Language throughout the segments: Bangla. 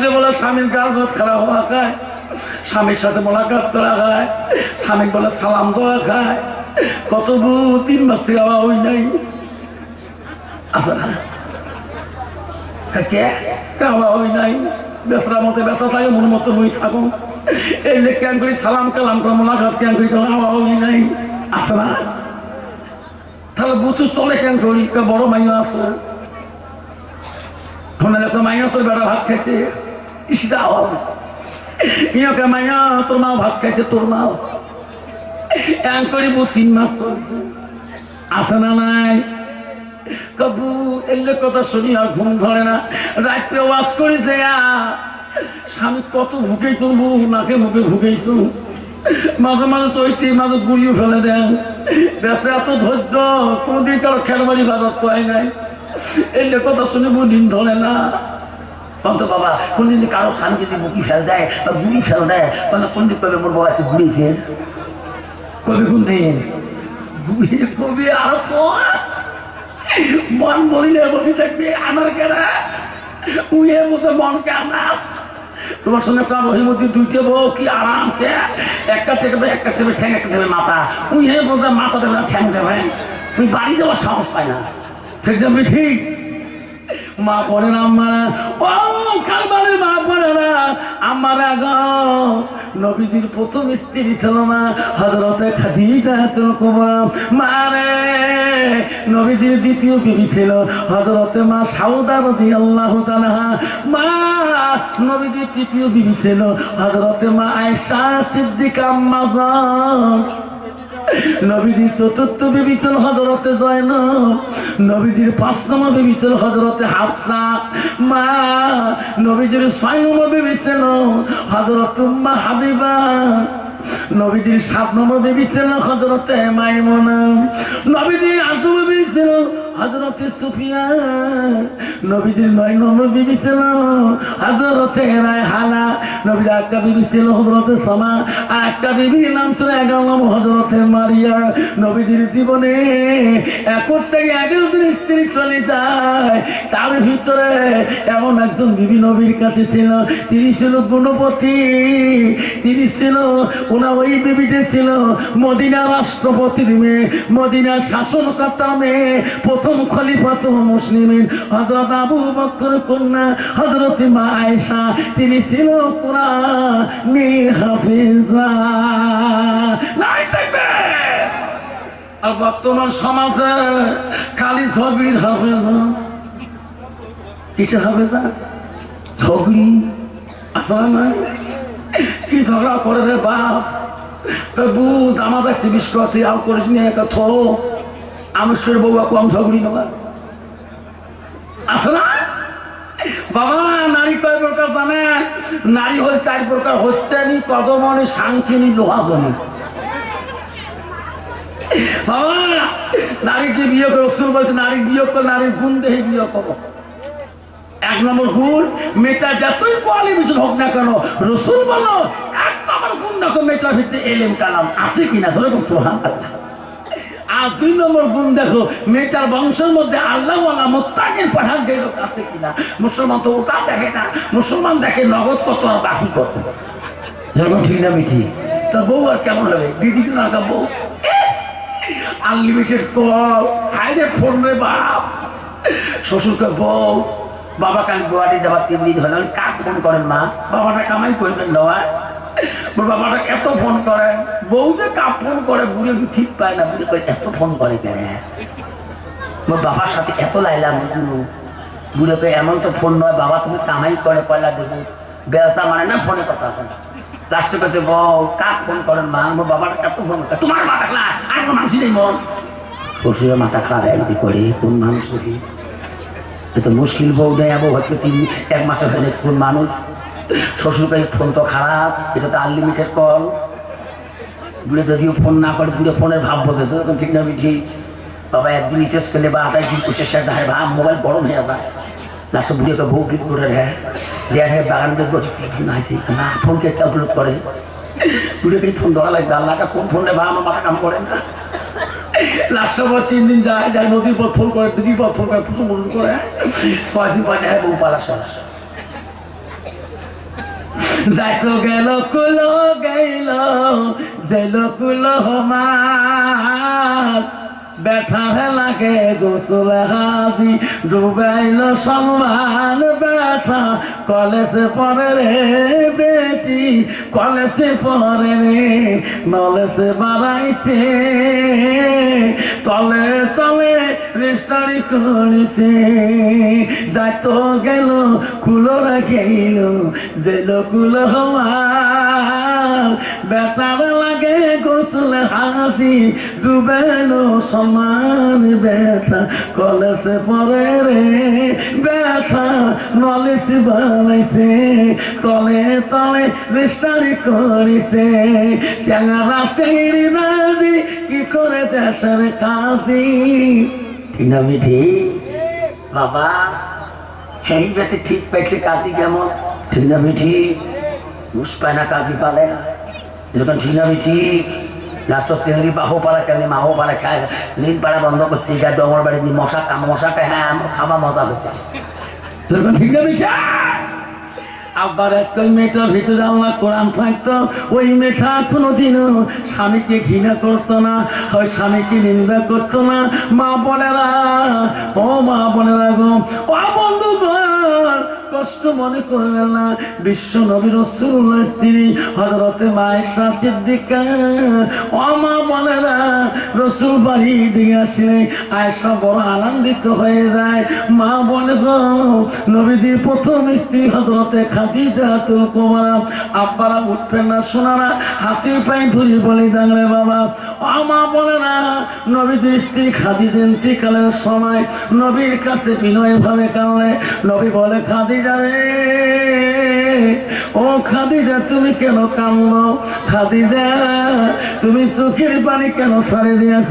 আসলে বলে, স্বামীর গাল ভাত খারাপ হওয়া খায়, স্বামীর সাথে মোলাকাত করা খায়, স্বামী বলে সালাম দেওয়া খায়, কত তিন মাস থেকে আবার ওই নাই। না কে? নাই? মতে থাকে সালাম কালাম নাই? না তাহলে বুতু চলে মাইয়া আছে। তোর বেড়া ভাত খাইছে ইসিটা ইয়কে মাইয়া, তোর মাও ভাত খাইছে, তোর মাও। এন করিব তিন মাস চলছে। আছে না নাই? কবু এলে কথা শুনি আর ঘুম ধরে না। রাত্রে ওয়াজ করে দেয়া স্বামী কত ভুকেছ নাকে মুখে ভুকেছ মাঝে মাঝে চৈতি মাঝে গুড়িও ফেলে দেন। বেসে এত ধৈর্য, কোনদিন কারও খেলবাড়ি বাজার পায় নাই। এলে কথা শুনে দিন ধরে না। তন্ত বাবা কোনদিন কারও স্বামী যদি মুখি ফেল দেয় বা গুড়ি ফেল দেয়, তখন কোনদিন কবে মোর বাবা একটু ঘুরিয়েছে কবে কোন দিন? ঘুরিয়ে কবি আরও মন মহিলা বসে থাকবে আমার কেনা? উয়ে মতো মন কানা? তোমার সঙ্গে রহিমতি দুইটা বউ, কি আরাম, কে? একটা ঠেকবে একটা ঠেকবে ঠ্যাং, একটা মাথা। উয়ে বলতে মাথা দেবে না, ঠ্যাং দেবে। তুমি বাড়ি যাওয়ার সাহস পায় না। ঠিক ঠিক মা পড়ে না আমার ও কারবারের মা পড়ে আমার আগ, নবীজির প্রথম স্ত্রী ছিল না হজরতে খাদিজা তো কুমার মারে নবীজির দ্বিতীয় বিবি ছিল হজরতে মা সাউদা রদি আল্লাহ তালাহা মা, নবীজির তৃতীয় বিবি ছিল হজরতে মা আয়সা সিদ্দিকা আম্মাজান নবীজির চতুর্থ বিবিচল হজরতে জয়ন নবীজির পাঁচ নম্বর বিবিচল হজরতে হাফসা। মা, নবীজির ছয় নম্বর বিবিচল হজরত উম্মা হাবিবা। নবীজির সাত নম্বর বিবি ছিল হজরতে মাইমনা। নবীজির আট নম্বর হজরতে সুফিয়া নবীজির নয় নম্বর বিবি ছিল। হজরতে রায়হানা, নবীর একটা বিবি ছিল হজরতে সামা আর একটা বিবির নাম ছিল এগারো নম্বর হজরতে মারিয়া। নবীজির জীবনে একর থেকে এগারো দিন স্ত্রী চলে যায়, তার ভিতরে এমন একজন বিবি নবীর কাছে ছিল। তিনি ছিল গুণপতি, তিনি ছিল ওনা ওই বিবিটি ছিল মদিনা রাষ্ট্রপতির মেয়ে, মদিনা শাসনকর্তা মেয়ে। প্রথম খলিফাত মুসলিমিন। হজরত আবু বকর কন্যা হজরত মা আয়েশা, তিনি ছিল কোরআন হাফিজা নাই থাকবে। আর বর্তমান সমাজে খালি ঝগড়ি হবে না কিসে যা ঝগড়ি? আসলে না? কি ঝগড়া করে রে বাপ? বুঝ, আমাদের কথা আও করিস নি একা থো আমি সুর বউয়া কম ঝগড়ি নেবা আছে না? বাবা, নারী কয় প্রকার জানে? নারী হল চার প্রকার হস্তানি কদমনি সাংখিনী লোহাজনী বাবা, নারীকে বিয়ে করে, রসুল বলছে, নারী বিয়ে করে, নারীর গুণ দেহে বিয়ে করো। এক নম্বর গুণ মেয়েটা যতই কোয়ালিফিকেশন হোক না কেন, রসুল বলো এক নম্বর গুণ দেখো, মেয়েটার ভিতরে এলেম কালাম আছে কিনা? ধরে সোহান আর দুই নম্বর গুণ দেখো, মেয়েটার বংশের মধ্যে আল্লাহ মোত্তাকের পাঠান গেল আছে কিনা? মুসলমান তো ওটা দেখে না। মুসলমান দেখে নগদ কত আর বাকি কত? যেরকম ঠিক না মিঠি? তা বউ আর কেমন হবে? দিদি না বউ। আনলিমিটেড কল হাইরে ফোন রে বাপ। শ্বশুরকে বউ। বাবা কাল গুয়াহাটি যাবার তিন দিন হলে। কাক ফোন করেন মা? বাবাটা কামাই করবেন দেওয়া বাবাটা এত ফোন করে। বউ যে কাপ ফোন করে, বুড়ে ঠিক পায় না। বুড়ে করে এত ফোন করে কেন? মোর বাবার সাথে এত লাইলাম বুড়ো বুড়োকে এমন তো ফোন নয়। বাবা তুমি কামাই করে, পয়লা দেবো। বেলসা মানে না ফোনে কথা বলে। লাস্টে কাছে বউ, কাক ফোন করেন মা? মোর বাবাটা এত ফোন করে। তোমার মাথা খেলা আর কোনো মানুষ নেই মন শ্বশুরের মাথা খারাপ একদি করে, কোন মানুষ এ মুশকিল বউ নেই আবু হয়তো তিন, এক মাসের কোন মানুষ? শ্বশুরকে ফোন তো খারাপ, এটা তো আনলিমিটেড কল বুড়ে যদিও ফোন না করে বুড়ে ফোনের ভাব বোঝে তো এরকম ঠিক না ঠিক বাবা একদিন রিচার্জ করলে বা আটাই দিন পঁচিশ টাকা দেয় ভাব মোবাইল গরম হয়ে যায় লাস্টে বুড়িকে বউ গিট করে দেয়। যে হ্যাঁ বাগান ফোন আছে না ফোনকে আপলোড করে। বুড়িকে ফোন ধরা লাগবে আল্লাহটা কোন ফোনে বা আমার মাথা কাম করে না। তিন দিন যায় যায় নদীর পর ফোন করে, নদীর পর ফোন করে মুসু করে। ছয় দিন পর যায় বউ পালা শেষ যাইতো গেল কুলো গেল যেল কুলো হমার ব্যথা লাগে গোসল হাজি, ডুবাইল সম্মান ব্যথা। কলেজে পরে রে বেটি, কলেজে পরে রে, নলেজে বাড়াইছে। তলে তলে রেস্টারি করেছে। যাইতো গেল কুলো গেল যেল কুলো হওয়ার। বেতার লাগে গোসল হাতি ডুবেলো সমান ব্যথা। কলেজে পরে রে, ব্যথা নলেজ বানাইছে তলে তলে রেস্টারি করেছে। চ্যাংরা চেংড়ি নাজি কি করে দেশের কাজী ঠিক মিঠি বাবা এই বেতে ঠিক পাইছে কাজী কেমন? ঠিক না মিঠি ঘুষ পায় না কাজী পালে। এরকম ঠিক না মিঠি লাস্ট বাহু পালা চিংড়ি মাহু পালা, খায় পাড়া বন্ধ করছি যা ডমর বাড়ি মশা মশাটা হ্যাঁ আমার খাওয়া মজা হয়েছে। ঠিক না মিঠি আব্বার আজকে ওই মেয়েটার ভিতরে আমার কোরআন থাকতো, ওই মেয়েটা কোনোদিনও স্বামীকে ঘৃণা করতো না ওই স্বামীকে নিন্দা করতো না। মা বোনেরা, ও মা বোনেরা গো, ও বন্ধু কষ্ট মনে করবেন না, বিশ্ব নবী রসুল্লাহ স্ত্রী হজরতে মায়েশা সিদ্দিকা। ও মা বোনেরা, রসুল বাড়ি দিয়ে আসলে আয়সা বড় আনন্দিত হয়ে যায়। মা বলে গো, নবীজির প্রথম স্ত্রী হজরতে খাদিজা তুল কুমার। আব্বারা উঠবেন না শোনারা হাতে পায়ে ধরি বলি জানলে বাবা। ও মা বলে না নবীজির স্ত্রী খাদিজা ইন্তিকালের সময় নবীর কাছে বিনয় ভাবে কানলে নবী বলে, খাদিজা রে। ও খাদিজা তুমি কেন কান্দ খাদিজা তুমি চোখের পানি কেন ছাড়ে দিয়েছ?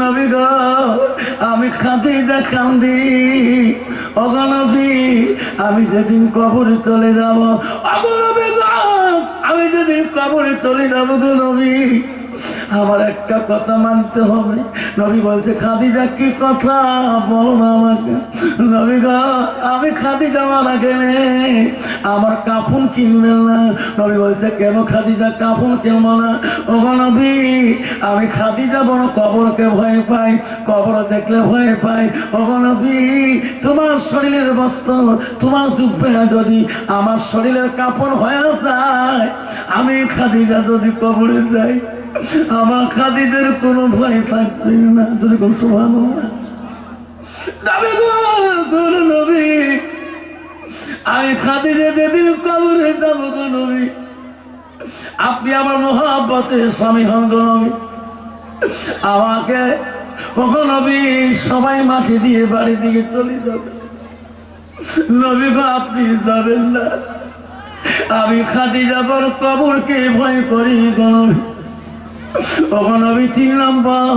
নবী গো, আমি খাদি দেখান্দি অগনবী আমি যেদিন কবরে চলে যাব অগনবী গো, আমি যেদিন কবরে চলে যাব গো নবী। আমার একটা কথা মানতে হবে। নবী বলছে, খাদিজা, কি কথা? বলো না আমাকে। নবী গো, আমি খাদিজা মারা গেলে আমার কাফন কিনবেন না। নবী বলছে, কেন খাদিজা, কাফন কিনবো না? ও নবী, আমি খাদিজা বড় কবরকে ভয় পাই, কবর দেখলে ভয় পাই। ও নবী, তোমার শরীরের বস্ত্র তোমার জুব্বে যদি আমার শরীরের কাপড় হয়ে যায়, আমি খাদিজা যদি কবরে যাই আমার খাদিদের কোনো ভয় থাকবে না। যদি কোন নবী। আমি কবরে যাব গো নবী। আপনি আমার মহাব্বতে স্বামী হন গো নবী। আমাকে কখন নবী, সবাই মাটি দিয়ে বাড়ি দিকে চলে যাবে। নবী গো, আপনি যাবেন না। আমি খাদি যাবার কবরকে ভয় করি গো নবী। কখন আমি নম্বর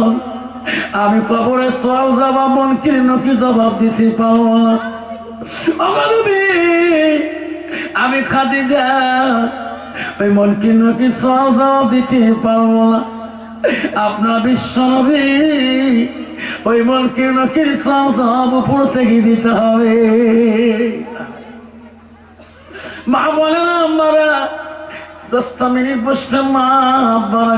আমি কবরে সব জবাব, মনকে কি জবাব দিতে পারব না। আমি খাদি যা ওই মনকে নকি সব জবাব দিতে পারব না। আপনার বিশ্ব নবী, ওই মনকে নকি সব জবাব উপর থেকে দিতে হবে। মা বলে না আমরা দশটা মিনিট বসলে মা আব্বারা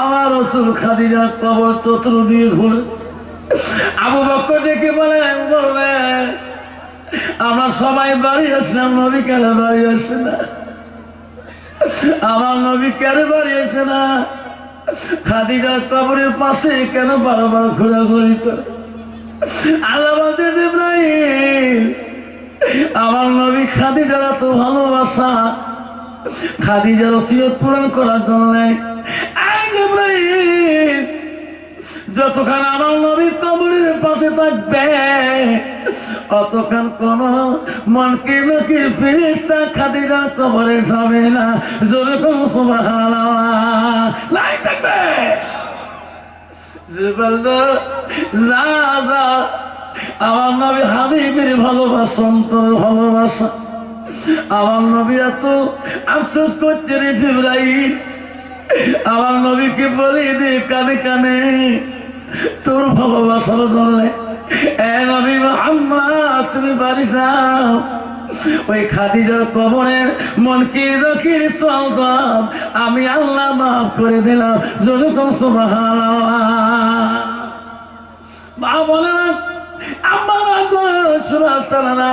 আমার রসুল খাদিজা কবর চতুর দিয়ে ঘুরে। আবু বক্কর দেখে বলে বললে আমরা সবাই বাড়ি আসলাম, নবী কেন বাড়ি আসে না? আমার নবী কেন বাড়ি আসে না? খাদিজার কবরের পাশে কেন বারবার ঘোরাঘুরি করে? আল্লাহ ইব্রাহিম আমার নবী খাদিজার এত ভালোবাসা। খাদিজার ওসিয়ত পূরণ করার জন্য যতক্ষণ আমার নবীর কবরের পাশে থাকবে অতক্ষণ কোন মনকে নাকি ফিরিস্তা খাদিজা কবরে যাবে না। যেরকম লাই থাকবে। আমার নবী হাবিবের ভালোবাসা অন্তর ভালোবাসা। আমার নবী এত আফসোস করছে রে জিব্রাইল। আমার নবীকে বলি দে কানে কানে। তোর ভালোবাসার জন্য তুমি বাড়ি যাও। ওই খাদিজার কবরের মনকে রাখি চলতাম আমি আল্লাহ মাফ করে দিলাম যেরকম সুবহানাল্লাহ। মা বলে না আমার গো শোনা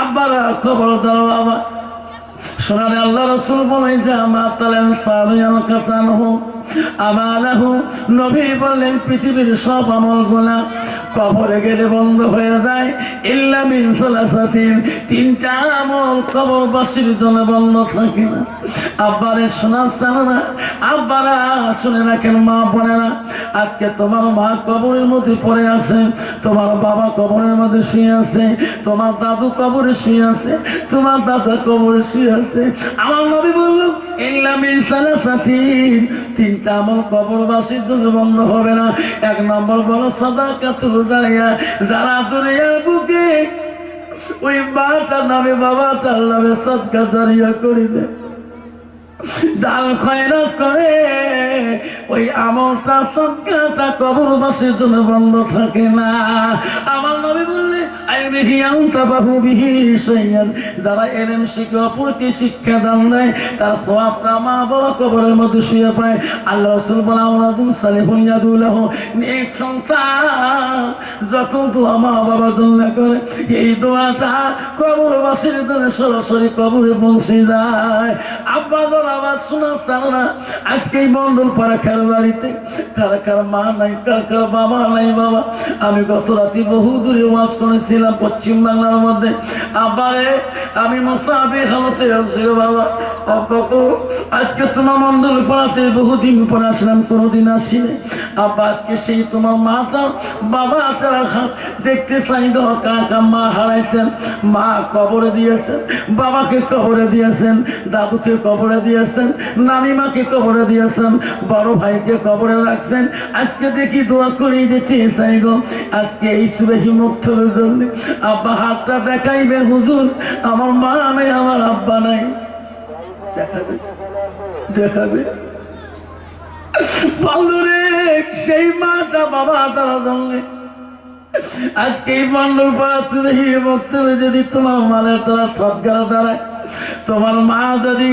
আব্বারা খবর দাও বাবা। আল্লাহ রসুল বলে যে আমার তালেন সারিয়াল কাতান হোক নবী বললেন, পৃথিবীর সব আমল কবরে গেলে বন্ধ হয়ে যায়। ইল্লা মিন সালাসাতিন, তিনটা আমল জন্য বন্ধ থাকে না। আব্বারে না, আব্বারা শুনে রাখেন মা বলে না আজকে তোমার মা কবরের মধ্যে পড়ে আছে, তোমার বাবা কবরের মধ্যে শুয়ে আছে, তোমার দাদু কবরে শুয়ে আছে, তোমার দাদা কবরে শুয়ে আছে। আমার নবী বলল ইল্লামিন সালাসাতিন, তিনটা আমল কবরবাসীর জন্য বন্ধ হবে না। এক নম্বর বড় সাদা কাতুল জারিয়া, যারা দুনিয়ার বুকে ওই মাটার নামে, বাবাটার নামে সৎকা জারিয়া করিবে। ডাল খয়রাত করে। ওই আমলটা সৎকাটা কবরবাসীর জন্য বন্ধ থাকে না। আমার নবী বললে যারা শিখে, অপরকে শিক্ষা দান তার মা বাবা কবরের মধ্যে শুয়ে পায় আল্লাহ রাসূল বলা ওয়ালাদুন সালিহুন ইয়াদুলাহু নেক সন্তান যখন তো মা বাবা দোয়া করে, এই দোয়াটা জন্য সরাসরি কবরে পৌঁছে যায়। আব্বা দর আবার শোনা না আজকে এই মন্ডল পাড়া কার কার মা নাই, কার কার বাবা নাই, বাবা। আমি গত রাতে বহু দূরে ওয়াজ মধ্যে। আবারে আমি হালতে গো বাবা। আজকে তোমার বহুদিন পরে আসলাম, কোনোদিন আসিনি। আব্বা, আজকে সেই তোমার মা মাটা বাবা তারা দেখতে চাই গো কাকা মা হারাইছেন। মা কবরে দিয়েছেন, বাবাকে কবরে দিয়েছেন, দাদুকে কবরে দিয়েছেন, নানিমাকে কবরে দিয়েছেন, বড় ভাইকে কবরে রাখছেন। আজকে দেখি দোয়া করে যেতে চাই গো। আজকে এই সুবেহি মুক্ত জন্য। আব্বা হাতটা দেখাইবে, হুজুর, আমার মা নাই, আমার আব্বা নাই। দেখাবে দেখাবে। বন্ধুরে সেই মাটা বাবা তারা জন্যে। আজকে এই মন্ডল পাড়া সুরেহি বক্তব্যে যদি তোমার মালের দ্বারা সৎকার দাঁড়ায় তোমার মা যদি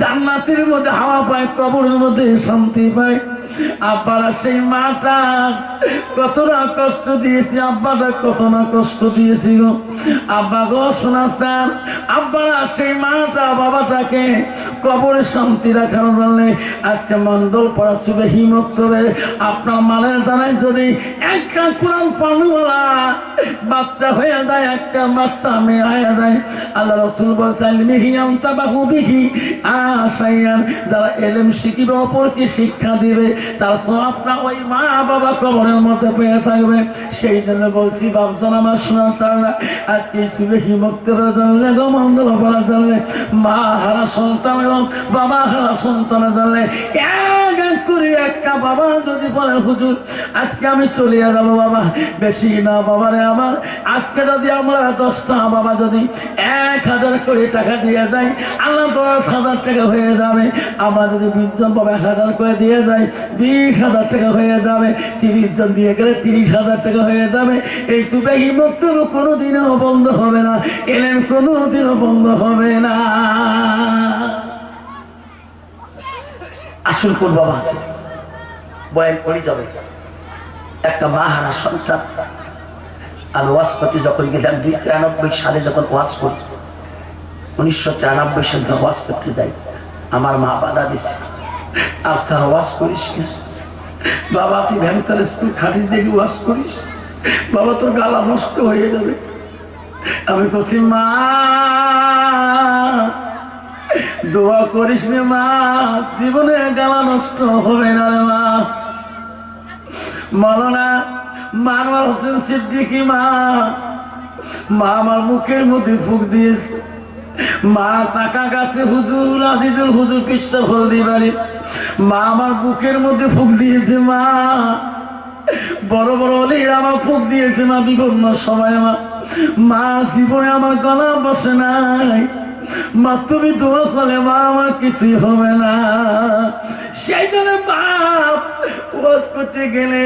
জান্নাতের মধ্যে হাওয়া পায় কবরের মধ্যে শান্তি পায় আব্বারা সেই মাটা। কতটা কষ্ট দিয়েছি আব্বাটা কত না কষ্ট দিয়েছি গো। আব্বা গো, শোনা স্যার, আব্বারা সেই মাটা বাবাটাকে কবরে শান্তি রাখার জন্য আজকে মন্ডল পড়া শুভে হিমত করে আপনার মালের দ্বারাই যদি একটা কোরআন পানুওয়ালা বাচ্চা হয়ে যায়, একটা বাচ্চা মেয়ে হয়ে যায়, আল্লাহ রসুল বলছেন, মিহিয়াম তাবাহু বিহি আশাইয়ান। যারা এলেম শিখিবে, অপরকে শিক্ষা দিবে তার সবটা ওই মা বাবা কবরের মধ্যে পেয়ে থাকবে। সেই জন্য বলছি বাপজন আমার শোনার তারা আজকে শুনে হিমক্তের জানলে গো মন্ডল করা জানলে মা হারা সন্তান এবং বাবা হারা সন্তানের জানলে আমি চলে বেশি না আমার। আজকে যদি আমরা যদি বিশ বাবা এক হাজার করে দিয়ে দেয় বিশ হাজার টাকা হয়ে যাবে। তিরিশ জন দিয়ে গেলে তিরিশ হাজার টাকা হয়ে যাবে। এই সুবেহি বক্তব্য কোনোদিনও বন্ধ হবে না। এলেন কোনোদিনও বন্ধ হবে না। আসল কোন বাবা আছে? বয়ান করে যাবে। একটা মা হারা সন্তান। আমি ওয়াজ করতে যখন গেলাম, দুই তিরানব্বই সালে যখন ওয়াজ করি, উনিশশো তিরানব্বই সালে যখন ওয়াজ করতে যাই, আমার মা বাধা দিছে। আচ্ছা ওয়াজ করিস না। বাবা, তুই ভ্যাংসার স্কুল খাটিস দেখি ওয়াজ করিস। বাবা, তোর গালা নষ্ট হয়ে যাবে। আমি কছি মা, দোয়া করিস রে মা, জীবনে গালা নষ্ট হবে না রে, মা। মৌলানা মানবার হোসেন সিদ্দিকি, মা মা আমার মুখের মধ্যে ফুক দিয়েছে। মা টাকা গাছে হুজুর, আজিজুল হুজুর পৃষ্ঠা হলদি বাড়ি। মা আমার বুকের মধ্যে ফুক দিয়েছে, মা। বড় বড় অলির আমার ফুক দিয়েছে, মা বিভিন্ন সময় মা মা, জীবনে আমার গলা বসে নাই। মা, তুমি দোয়া করলে, মা, আমার কিছুই হবে না। সেই জন্য বাপ ওয়াজ করতে গেলে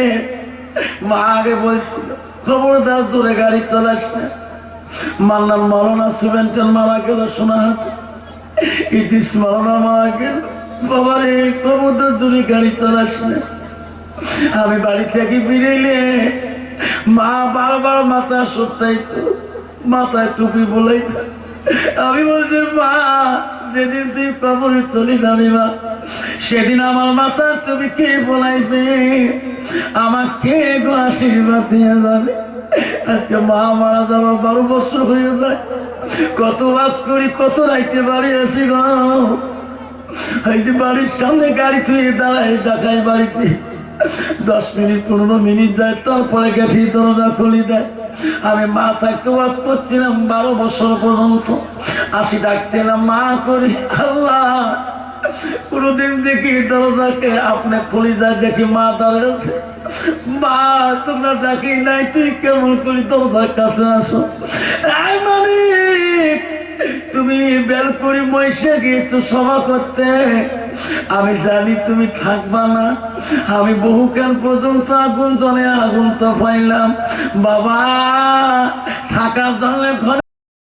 মা আগে বলছিল, খবরদার দূরে গাড়ি চলাস না মান্নার মরনা সুবেন্টন মারা গেল সোনাহাট। ইতিস মরনা মারা গেল। বাবারে খবরদার দূরে গাড়ি চলাস আমি বাড়ি থেকে বেরিয়ে মা বারবার মাথা সত্যাইতো মাথায় টুপি বলাইতো আমি বলছি, মা, যেদিন তুই কবরে চলে যাবি মা, সেদিন আমার মাথা তুমি কে বলাইবে? আমাকে গো আশীর্বাদ দিয়ে যাবে। আজকে মা মারা যাওয়া বারো বছর হয়ে যায়। কত বাস করি, কত রাইতে বাড়ি আসি গো। বাড়ির সামনে গাড়ি থুয়ে দাঁড়ায় ডাকাই বাড়িতে। দশ মিনিট, পনেরো মিনিট যায়, তারপরে গেছি দরজা খুলি দেয়। আমি মা থাকতে বাস করছিলাম বারো বছর পর্যন্ত। আসি ডাকছিলাম, মা করি, আল্লাহ, কোনোদিন দেখি দরজাকে, আপনি খুলি যায় দেখি মা দাঁড়িয়ে আছে। মা, তোমরা ডাকি নাই, তুই কেমন করি দরজার কাছে আসো? মালিক, তুমি বেল করে মহিষে গিয়েছো সভা করতে। আমি জানি তুমি থাকবা না। আমি বহুকাল পর্যন্ত আগুন জলে আগুন তো পাইলাম বাবা, থাকার জন্য ঘরে